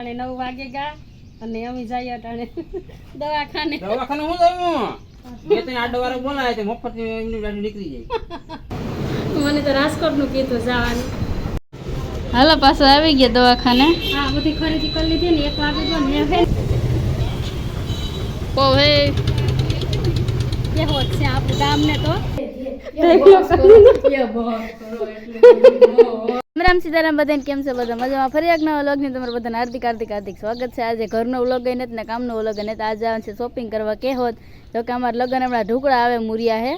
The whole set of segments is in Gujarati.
અને નવ વાગે ગયા અને અમે જઈએ અટાણે. દવાખાને. દવાખાને હું જાઉં? બે ત્રણ આડો વાળા બોલાય તે મફત એમની ગાડી નીકળી જાય. મને તો રાજકોટનું કીધું જવાનું. હાલો પાછો આવી ગયા દવાખાને. હા બધી ખરીદી કરી લીધી ને એક વાગે જો ને હવે. પોહે કેવો છે આપણું ગામને તો. રામ રામ સીતારામ? બધાને કેમ છે? બધા મજામાં? ફરી એક નવા વ્લોગની તમારું બધાને હાર્દિક હાર્દિક હાર્દિક સ્વાગત છે. આજે ઘરનો વ્લોગ ગઈ નથી ને કામનો વ્લોગ નથી. આજે આવે છે શોપિંગ કરવા કે હોત. તો કે અમારા લગ્ન હમણાં ઢોકળા આવે, મુરિયા હે.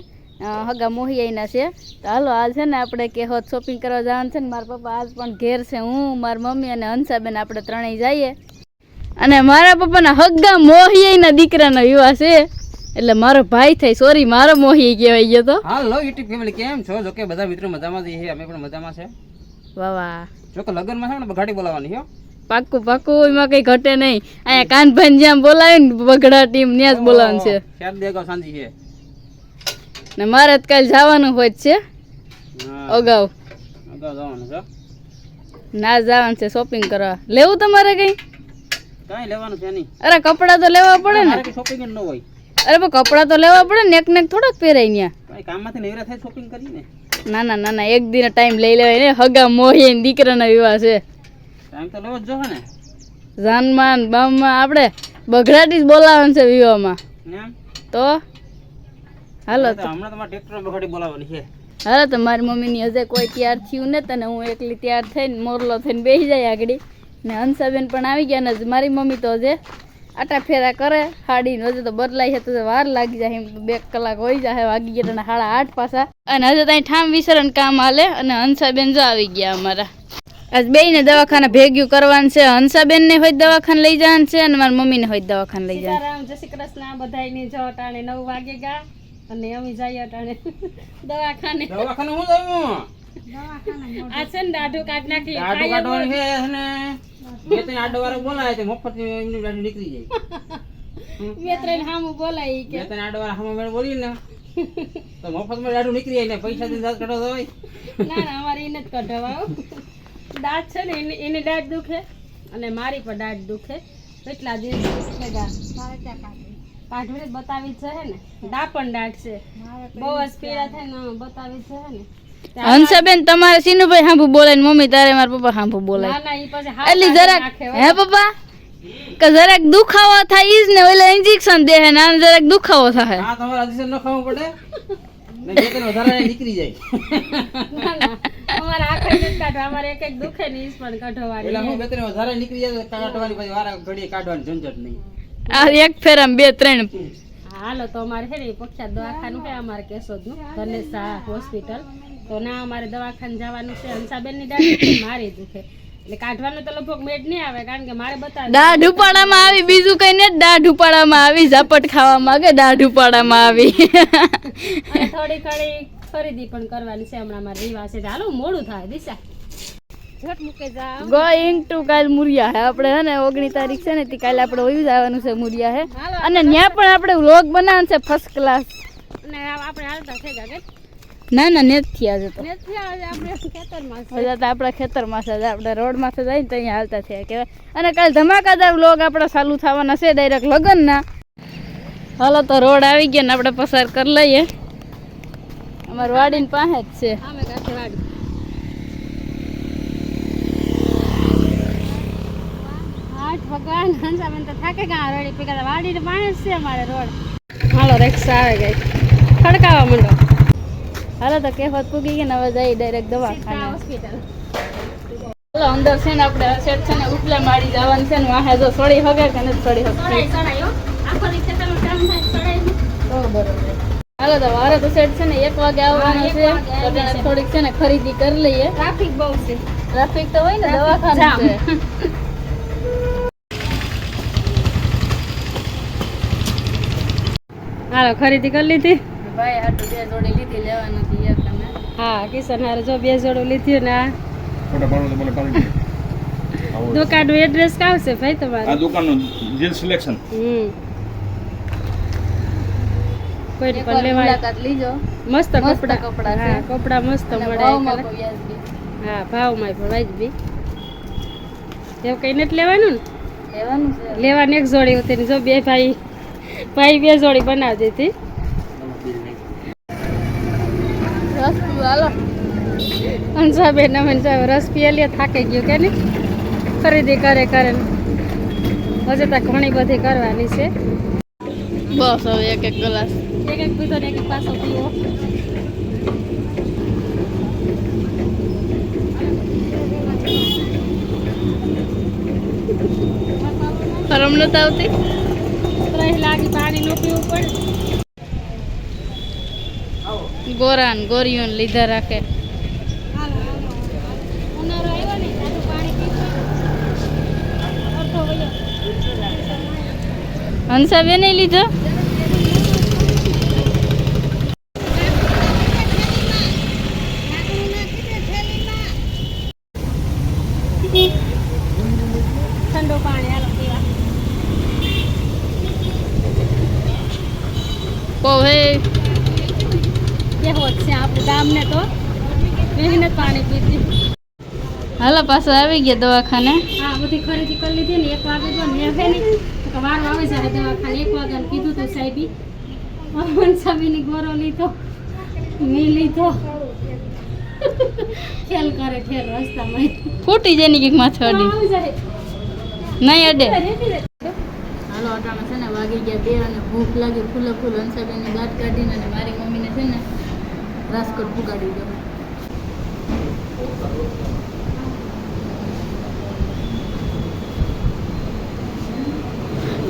હગા મોહિયાઈના છે. તો હાલો, હાલ છે ને આપણે કે હોત શોપિંગ કરવા જવાનું છે ને મારા પપ્પા આજ પણ ઘેર છે. હું, મારી મમ્મી અને હંસાબેન આપણે ત્રણેય જઈએ. અને મારા પપ્પાના હગા મોહિયાઈના દીકરાનો યુવા છે. એટલે મારો ભાઈ થાય. સોરી મારો મોહી કહેવાય ગયો તો. હાલો યુટ્યુબ ફેમિલી કેમ છો? જો કે બધા મિત્રો મજામાં છે. અમે પણ મજામાં છે. વાહ વાહ. જો કે લગ્નમાં છે ને બગાડી બોલાવવાની હો. પાક્કું પાકું એમાં કઈ ઘટે નહીં. અહીંયા કાનભાઈ જ્યાં બોલાવે ને બગડા ટીમ ત્યાં જ બોલાવવાનું છે. ખ્યાલ દેગો સાંજી છે? ને મારે તો કાલ જવાનું હોય છે. અગાઉ. અગાઉ જવાનું છે ના જવાનું છે શોપિંગ કરવા. લેવું તમારે કઈ? કઈ લેવાનું છે નહીં. અરે કપડા તો લેવા પડે ને શોપિંગ ન હોય. અરે પણ કપડા તો લેવા પડે ને એક ને થોડાક પહેરાય ત્યાં કાંઈ કામમાંથી નેવરા થાય શોપિંગ કરીને. ના ના ના ના એક દિન ટાઈમ લઈ લેવાય ને હગા મોહી દીકરાના વિવાહ છે. ટાઈમ તો લેવો જ જો ને. જાનમાં બામમાં આપણે બગડાટી જ બોલાવવાનું છે વિવાહમાં. તો? હાલો તો. હમણાં તમારે ટ્રેક્ટર ગાડી બોલાવવાની છે. હાલો તો મારી મમ્મીની હજે કોઈ તૈયાર થયું ને તને હું એકલી તૈયાર થઈને મોરલો થઈને બેસી જાય આગળ. ને હંસાબેન પણ આવી ગયા ને મારી મમ્મી તો હજે આટા ફેરા કરે હાડી ને તો બદલાઈ છે તો વાર લાગી જાય બે કલાક હોય જાય વાગી ગયા અને હાડા આઠ પાસા અને હજુ ત્યાં ઠામ વિસરણ કામ હાલે અને હંસાબેન જો આવી ગયા અમારા. આજ બેયને દવાખાને ભેગ્યું કરવાનું છે હંસાબેન ને હોય દવાખાને લઈ જવાનું છે અને મારી મમ્મીને હોય દવાખાને લઈ જવાનું. જય શ્રી કૃષ્ણ બધાયની જો અટાણે નવ વાગે ગયા અને અમે જઈએ અટાણે દવાખાને. દવાખાને હું જવું? આ છે ને દાઢું કાઢ નાખી દાઢું કાઢવાનું છે અને બે ત્રણ આડો વાળા બોલાય તે મફત એમની ગાડી નીકળી જાય. બે ત્રણ હામું બોલાય ઈ બે ત્રણ આડો વાળા હમણાં મેળ બોલી ને તો મફતમાં ગાડું નીકળી જાય ને પૈસા થી દાંત કાઢો હોય. ના ના અમારે એને જ કઢાવા દાંત છે ને એની એની દુખે અને મારી પણ દાંત દુખે. કેટલા દિવસ દુખે દાંત બતાવી છે ને ને. દાપણ દાંત છે. બહુ જ પીડા થાય ને બતાવી છે ને. હંસાબેન તમારે સીનુભાઈ હાંભુ બોલાય ને મમ્મી તારે મારા પપ્પા હાંભુ બોલાય. ના ના ઈ પછી હાથ એટલે કાઢી જરાક નાખે હો. હે પપ્પા? કે જરાક દુખાવો થાય ઈ જ ને ઓલા ઇન્જેક્શન દે હે ને આને જરાક દુખાવો થાય. આ તમારે અધિસર ન ખાવું પડે? ને બે ત્રણ વધારે નીકળી જાય. ના ના. અમારે આખા નથી કાઢવા અમારે એક એક દુખે ને ઈ જ પણ કાઢવાની એટલે હું બે ત્રણ વધારે નીકળી જાય તો કાઢવાની પછી વારા ઘડીએ કાઢવાની ઝંઝટ નહીં. આ એક ફેરામાં બે ત્રણ. હાલો તો અમારે છે ને ઈ પ્રખ્યાત દવાખાનું છે અમારે કેશોદનું ધનેશ શાહ હોસ્પિટલ. તો ના અમારે દવાખાને જવાનું છે. હંસાબેનની દાઢ દુખે, મારી દુખે એટલે કાઢવાનું તો લગભગ મેડ નહીં આવે કારણ કે મારે બતાવે દાઢ ઉપાડામાં આવી બીજું કઈ ને દાઢ ઉપાડામાં આવી ઝાપટ ખાવા માંગે દાઢ ઉપાડામાં આવી. થોડી થોડી ખરીદી પણ કરવાની છે. હમણાં મારે રિવાજ છે. હાલો મોડું થાય દિશા. ગોઈંગ ટુ કાલ મુરિયા હે. આપણે હે ને ઓગણી તારીખ છે ને તે કાલે આપણે વયું જવાનું છે મુરિયા હે. અને ત્યાં પણ આપણે વ્લોગ બનાવવાનું છે ફર્સ્ટ ક્લાસ અને આપણે હાલતા ના ના નથી આજે તો. આપણે ખેતરમાં છે. આપણા રોડમાં છે જાય ને ત્યાં હાલતા થયા કહેવાય. અને કાલ ધમાકાદાર લોગ આપણા ચાલુ થવાના છે ડાયરેક્ટ લગ્નના. હાલો તો રોડ આવી ગયા ને આપણે પસાર કરી લઈએ. અમારી વાડીની પાસે જ છે. આમે કાંઠે આઠ ભગવાન હંસાબેન તો થાકે ગયા રોડી. પીકા વાડી પાણી છે અમારે રોડ. હાલો રિક્ષા આવે ગઈ. ખડકાવા માંડો. હાલો તો કહેવત પૂગી ને હવે જઈ ડાયરેક્ટ દવાખાને. હોસ્પિટલ હાલો અંદર છે ને આપણે સેટ છે ને ઉપલા મારી જવાનું છે ને વાહે જો સળી હગે કે નથી સળી હગતી. ચડાઈ ચડાઈ હો. આખો દી ખેતરનું કામ થાય ચડાઈ તો બરોબર. હાલો તો વારે તો સેટ છે ને એક વાગે આવવાનો છે. તો થોડીક છે ને ખરીદી કરી લઈએ. ટ્રાફિક બહુ છે. ટ્રાફિક તો હોય ને દવાખાનું છે. હાલો ખરીદી કરી લીધી. ભાઈ હાટુ બે જોડી લીધી લેવા નથી એક તમે. હા કિશન હારે જો બે જોડું લીધું ને આ. દુકાનનું એડ્રેસ કાવ છે ભાઈ આ દુકાનનું જીલ સિલેક્શન હમ. કોઈ પણ લેવાય લીજો. મસ્ત કપડા. કપડા હા કપડા મસ્ત મળે. હા ભાવમાં પણ વાજબી એવું કઈ નથી લેવાનું ને? લેવાનું લેવાની એક જોડી હતી જો બે ભાઈ ભાઈ બે જોડી બનાવતી હતી હાલો અંશાબેન અમે રસ પીએલીએ થાકી ગયું કે નહીં? ખરીદી કરે કરે. હજુ તો ઘણી બધી કરવાની છે. બસ હવે એક એક ગ્લાસ. એક એક પીધો ને એક એક પાછો પીવો. ગરમ નતા આવતી? ત્રણ લાગી પાણી નો પીવું પડે. ગોરા ને ગોરીઓ લીધા રાખે. ઉનાળો લીધો? Thank તારું પાણી પીવું અડધો વયો હંસા બેન લીધો ઠંડુ પાણી હાલો પીવા બહુ હે કેવો જ ગામને તો બેહીને પાણી પીતી હાલો પાછો આવી ગયા દવાખાને. હા બધી ખરીદી કરી લીધી ને એક વાગે તો મેં હે ને તો વારો આવે જ્યારે દવાખાને એક વાગે કીધું તો સાહેબી મનસાબીની ગોરો લીધો મેં લીધો. ખેલ કરે ખેલ રસ્તામાં. ફૂટી જાય ને કંઈક માથે અડી. નહીં અડે. હાલો અટાણે છે ને વાગી ગયા બે અને ભૂખ લાગી ફૂલો ફૂલ હંસાબેનની દાંત કાઢીને અને મારી મમ્મીને છે ને રાજકોટ પુગાડી દો.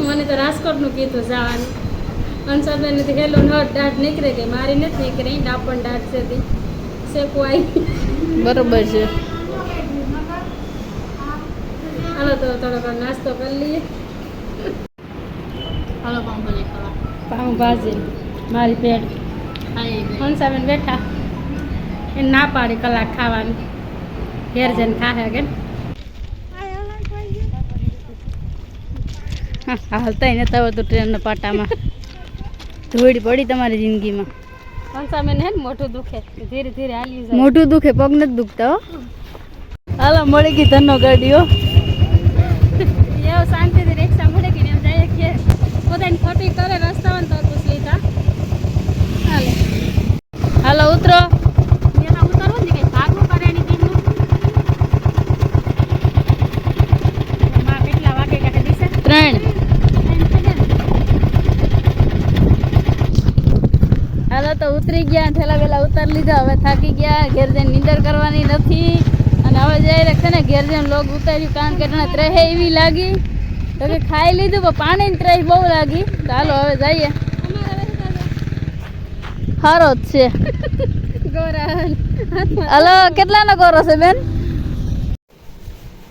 મને તો રાજકોટનું કીધું જવાનું. અંસાબેન નથી હેલો નટ દાંત નીકળે કે મારી નથી નીકળી ડાપણ દાંત છે તે. શેકો આવી બરોબર છે. હાલો તો થોડોક નાસ્તો કરી લઈએ. હાલો પાઉંભાજી ખાવા. પાઉંભાજી મારી પેટ હંસાબેન બેઠા. એ ના પાડી કલાક ખાવાની. ઘેર જઈને ખાહે કે? હા હાલતા નતા આવતું ટ્રેનના પાટામાં ધૂળ પડી તમારી જિંદગીમાં. હંસાબેન હે ને મોઢું દુખે. ધીરે ધીરે હાલી જાય. મોઢું દુખે પગ નથી દુખતા હો. હાલો મળી ગઈ ધનનો ગાડીઓ એવું શાંતિથી રિક્ષા મળે કે એમ જાય કે પોતાની ખોટી કરે રસ્તામાં તો પૂછ લીધા હાલે હાલો ઉતરો એમાં ઉતરવું ને કઈ ભાગવું કરે એની બીજનું માં કેટલા વાગે કાઢે દિશે ત્રણ. હાલો તો ઉતરી ગયા ઠેલા વેલા ઉતાર લીધા હવે થાકી ગયા ઘેર જઈને નીંદર કરવાની નથી. અને હવે જઈ છે ને ઘેર જઈને લોગ ઉતાર્યું કારણ કે ત્રેહે એવી લાગી. તો કે ખાઈ લીધું પણ પાણીની ત્રેહ બહુ લાગી. ચાલો હવે જઈએ. સારો જ છે. ગોરા હાલો કેટલાનો ગોરો છે બેન?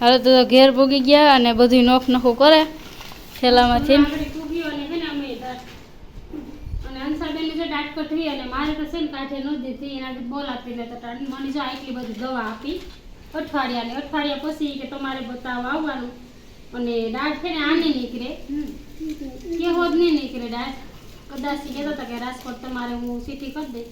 હાલો તો ઘેર ભોગી ગયા અને બધું નોખ નખું કરે. અને મારે તો છે ને કાંઠે ન દીધી. એનાથી બોલાતી ને તો મને જો આટલી બધી દવા આપી. અઠવાડિયાની અઠવાડિયા પછી કે તમારે બતાવવા આવવાનું. અને દાંત છે ને આને નીકળે. કેવો જ નહીં નીકળે દાંત કદાચ કહેતો હતો કે રાજકોટ તમારે હું સિટી કરી દે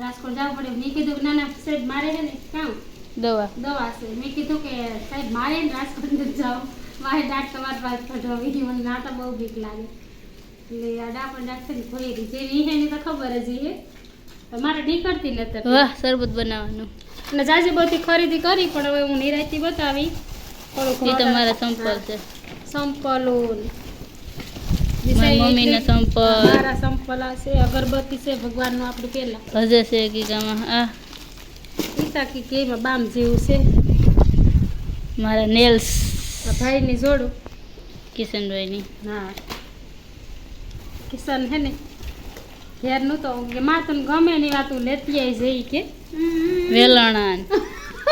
રાજકોટ જવું પડે. મેં કીધું ના ના સાહેબ મારે છે ને કામ. દવા. દવા છે. મેં કીધું કે સાહેબ મારે ને રાજકોટ નથી જાવ. મારે દાંત તમારી પાસે કઢાવી મને ના તો બહુ બીક લાગે. એટલે આ ડાપણ દાંત છે ને ખોઈ જેવી એની તો ખબર જ છે. મારે નીકળતી નથી વાહ શરબત બનાવવાનું. અને જાજી બધી ખરીદી કરી પણ હવે હું નિરાયતી બતાવી. થોડું તમારા સંપલ છે. સંપલું. મમ્મીના સંપલ મારા સંપલ છે અગરબત્તી છે ભગવાનનું આપણે પેલા. ભજે છે ગીગામાં આ. ઈતાકી કી કેમાં બામ જેવું છે. મારા નેલ્સ. ભાઈની જોડું. કિશનભાઈની. હા. કિશન હે ને ઘેરનું તો કે માં તને ગમે ની વાત લેતી આવી જઈ કે. વેલણાન.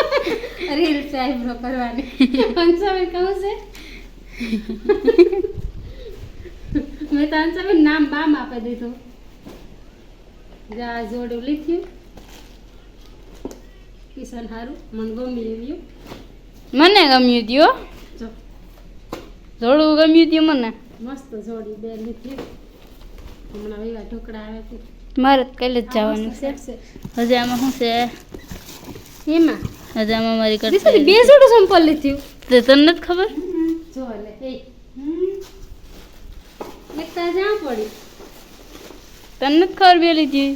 રીલ સાહેબનો કરવાની. હંસાબેન કહું છે. મેં તો હંસાબેન નામ બામ આપી દીધું. જા જોડું લીધ્યું કિશન હારું મને ગમી ગયું મને ગમ્યું ત્યો જોડું ગમ્યું ત્યું મને. મસ્ત જોડી બે લીધી હમણાં એવા ઢોકળા આવે છે. મારે કાલે જ જવાનું છે. હજી આમાં શું છે? એમાં? હજામાં મારી દિશાની બે કરતા જોડું સંપલ લીધ્યું તે તને જ ખબર? જો એટલે એકતા જ્યાં પડી. તને નથી ખબર પેલી જી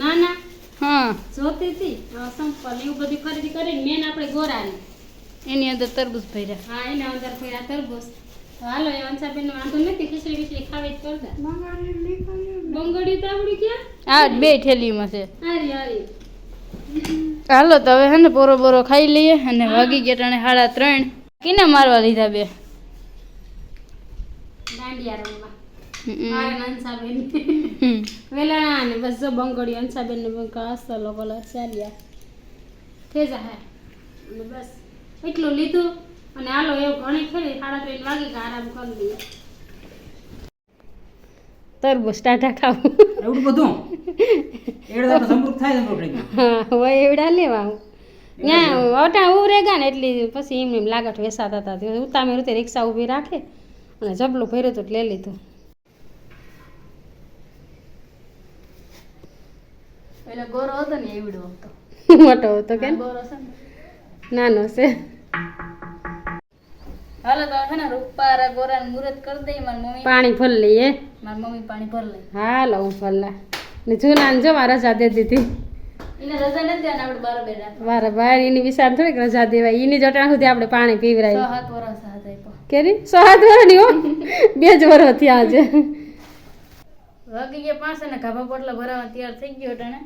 ના ના. હા. જોતી હતી. સંપલ એવું બધું ખરીદી કરીને મેન આપણે ગોરાની. એની અંદર તરબૂચ ભર્યા. હા એના અંદર ભર્યા તરબૂચ. હાલો એ અંસાબેન વાંધો નથી ખીચડી ખીચડી ખાવી જ કરતા બંગડી તાવડી ક્યાં હા બે થેલીમાં છે. હારી હારી. હાલો તો હવે હે ને પોરો બોરો ખાઈ લઈએ અને વાગી ગયા ટાણે સાડા ત્રણ. કિને મારવા લીધા બે? દાંડિયા રમવા. મારે અંસાબેન વેલા ને બસ જો બંગડી અંસાબેન ને બંક અસલો કલર ચાલ્યા. થેજા હે અને બસ એટલું લીધું. અને હાલો એવું ઘણી ખરી સાડા ત્રણ વાગે કે આરામ કરી લઈએ. તરબૂચ ટાટા ખાવું. એવું બધું? એટલે તો સમૃદ્ધ થાય સમૃદ્ધ હા હવે એવડા લેવા હું. ત્યાં અટા ઉભરે ગયા ને એટલી પછી એમ એમ લાગટ વેસાતા હતા ઉતામે રીતે રિક્ષા ઊભી રાખે અને જબલું ભર્યું હતું લઈ લીધું. પેલો ગોરો હતો ને એવડો હતો. મોટો હતો કે ગોરો છે નાનો છે. હાલો તો હે ને રૂપારા ગોરાન મુરત કરી દઈ મારી મમ્મી પાણી ભર લઈએ. મારી મમ્મી પાણી ભર લઈ. હાલો હું ફરલા ને જૂનાને જો મારા રજા દે દીધી. એને રજા નથી દેવાની આપણે બાર બેડા મારા બહાર એની વિશાળ થોડીક રજા દેવાય. એની જટાણ સુધી આપણે પાણી પીવરાય. સાત વર્ષ હાથ કેરી? સો હાથ વર્ષની હો? બે જ વર્ષ થયા આજે. વાગી ગયા પાંચ અને ગાભા પોટલા ભરાવા તૈયાર થઈ ગયો ટાણે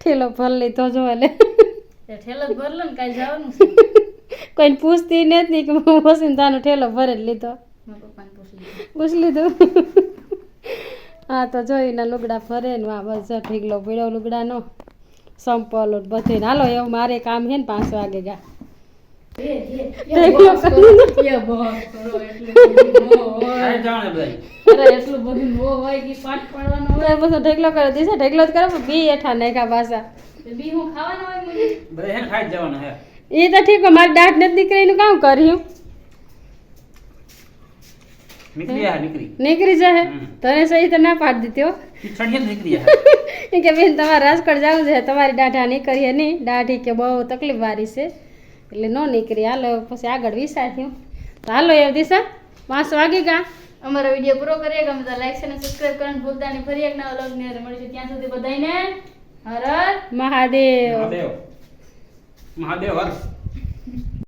ઠેલો લઈ તો જો એટલે ઠેલો જ ભરલો ને કાંઈ જવાનું કોઈને પૂછતી નથી કે હું વસીને તાનો ઠેલો ભરે જ લીધો. પૂછી લીધું. હા તો જોઈને લુગડા ફરે ને આ બસ જો ઢીકલો પીળો લુગડાનો. સંપલો બધે હાલો એવું મારે કામ છે ને પાંચ વાગે ગયા ઢીકલો કરી ન ન કે પછી ઢેકલો કરે દીધો ઢેકલો જ કરે બી એઠા નાખ્યા પાછા. તો બી હું ખાવાનો હોય મને બરે હે ને ખાઈ જવાનો હે. એ તો ઠીક હોય, મારી દાઢ નથી દીકરીનું કામ કર્યું. નીકળી નીકળી. નીકળી જાય તને સહી તો ના પાડી દીધી નીકળી કે બેન તમારે રાજકોટ જવું છે તમારી દાઢા નીકળીએ નહીં. દાઢી કે બહુ તકલીફ વાળી છે. એટલે ન નીકળી. હાલો પછી આગળ વિચાર થયું તો હાલો એ દિશા પાંચ વાગી ગયા અમારો વીડિયો પૂરો કરીએ. ગમે તો લાઈક અને સબસ્ક્રાઇબ કરવાનું ભૂલતા નહીં. ફરી એક નવા અંદર મળીશું. ત્યાં સુધી બધાને હર હર. મહાદેવ. મહાદેવ. મહાદેવ હર.